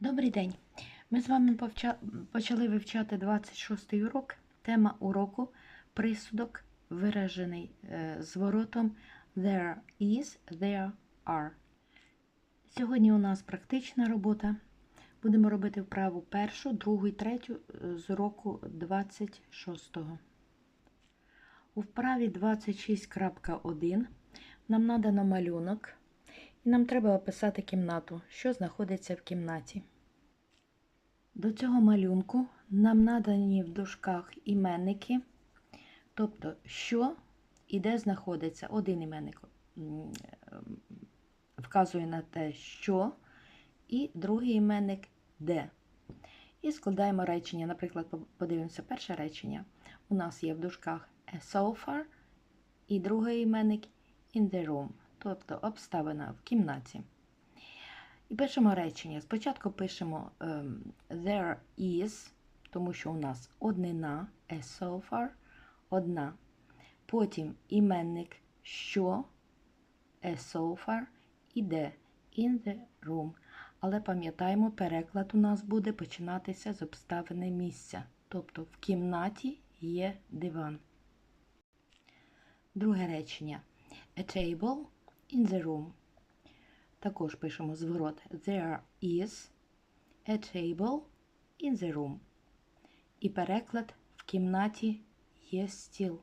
Добрий день! Ми з вами почали вивчати 26-й урок. Тема уроку присудок, виражений е, зворотом there is, there are. Сьогодні у нас практична робота. Будемо робити вправу першу, другу і третю е, з уроку 26. У вправі 26.1 нам надано малюнок, нам треба описати кімнату, що знаходиться в кімнаті. До цього малюнку нам надані в дужках іменники, тобто, що і де знаходиться один іменник вказує на те, що, і другий іменник де. І складаємо речення. Наприклад, подивимося перше речення. У нас є в дужках a sofa і другий іменник in the room, тобто обставина в кімнаті. І пишемо речення. Спочатку пишемо ем, there is, тому що у нас однина, a sofa, одна. Потім іменник що, a sofa, іде in the room. Але пам'ятаємо, переклад у нас буде починатися з обставини місця. Тобто в кімнаті є диван. Друге речення. A table in the room. Також пишемо зворот There is a table in the room. І переклад в кімнаті є стіл.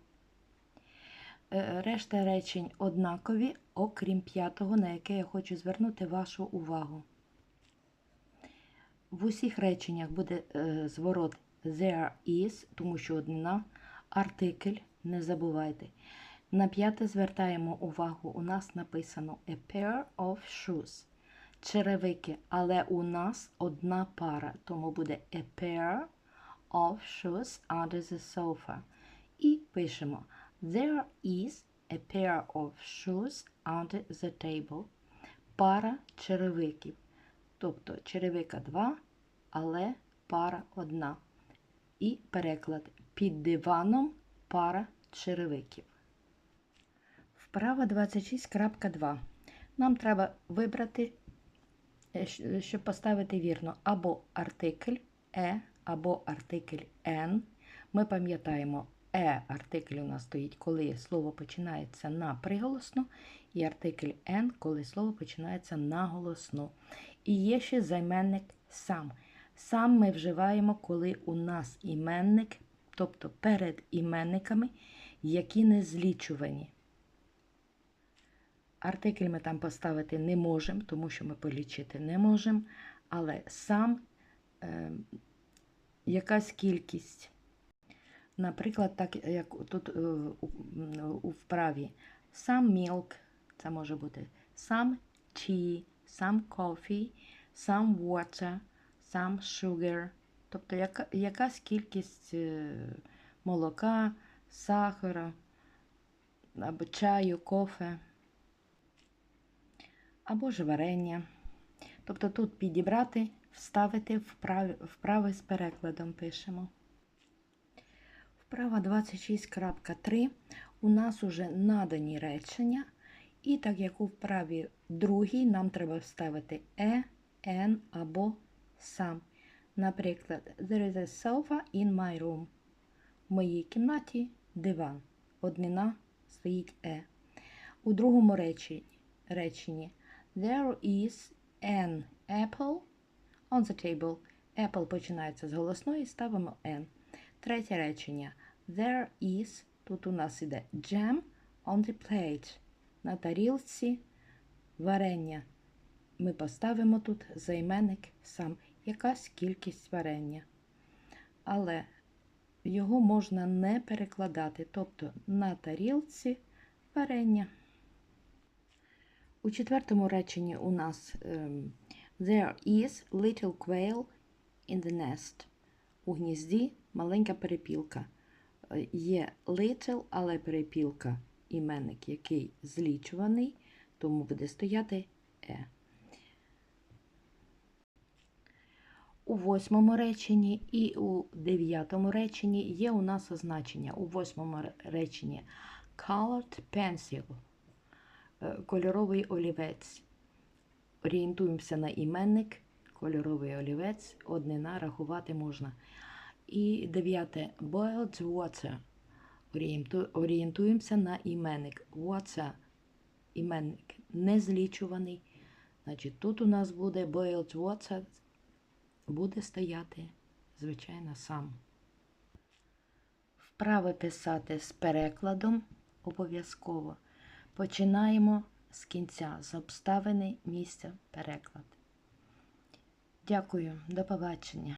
Е, Решта речень однакові, окрім п'ятого, на яке я хочу звернути вашу увагу. В усіх реченнях буде е, зворот there is, тому що однина, артикль, не забувайте. На п'яте звертаємо увагу, у нас написано a pair of shoes. Черевики, але у нас одна пара, тому буде a pair of shoes under the sofa. І пишемо There is a pair of shoes under the table. Пара черевиків. Тобто черевика два, але пара одна. І переклад під диваном пара черевиків. Вправа 26.2. Нам треба вибрати, е, щоб поставити вірно, або артикль е, або артикль н. Ми пам'ятаємо, е артикль у нас стоїть, коли слово починається на приголосну, і артикль н, коли слово починається на голосну. І є ще займенник сам. Сам ми вживаємо, коли у нас іменник, тобто перед іменниками, які не злічувані. Артикль ми там поставити не можемо, тому що ми полічити не можемо, але сам е, якась кількість. Наприклад, так як тут е, у, вправі some milk, це може бути some tea, some coffee, some water, some sugar. Тобто яка, якась кількість е, молока, сахара або чаю, кофе або ж варення. Тобто тут підібрати, вставити вправи, вправи з перекладом пишемо. Вправа 26.3 у нас уже надані речення, і так як у вправі другій нам треба вставити е, ен або сам. Наприклад, there is a sofa in my room. В моїй кімнаті диван. Однина стоїть е. У другому реченні There is an apple on the table. Apple починається з голосної, ставимо n. Третє речення. There is, тут у нас іде jam on the plate. На тарілці варення. Ми поставимо тут займенник сам. Якась кількість варення. Але його можна не перекладати, тобто на тарілці варення. У четвертому реченні у нас ем, There is little quail in the nest. У гнізді маленька перепілка. Е, Є little, але перепілка іменник, який злічуваний, тому буде стояти е. У восьмому реченні і у дев'ятому реченні є у нас означення. У восьмому реченні colored pencil кольоровий олівець. Орієнтуємося на іменник, кольоровий олівець, однина рахувати можна. І дев'яте. Boiled water. Орієнтуємося на іменник. Water. Іменник незлічуваний. Значить, тут у нас буде boiled water, буде стояти, звичайно, сам. Вправи писати з перекладом обов'язково. Починаємо з кінця, з обставини місця переклад. Дякую, до побачення.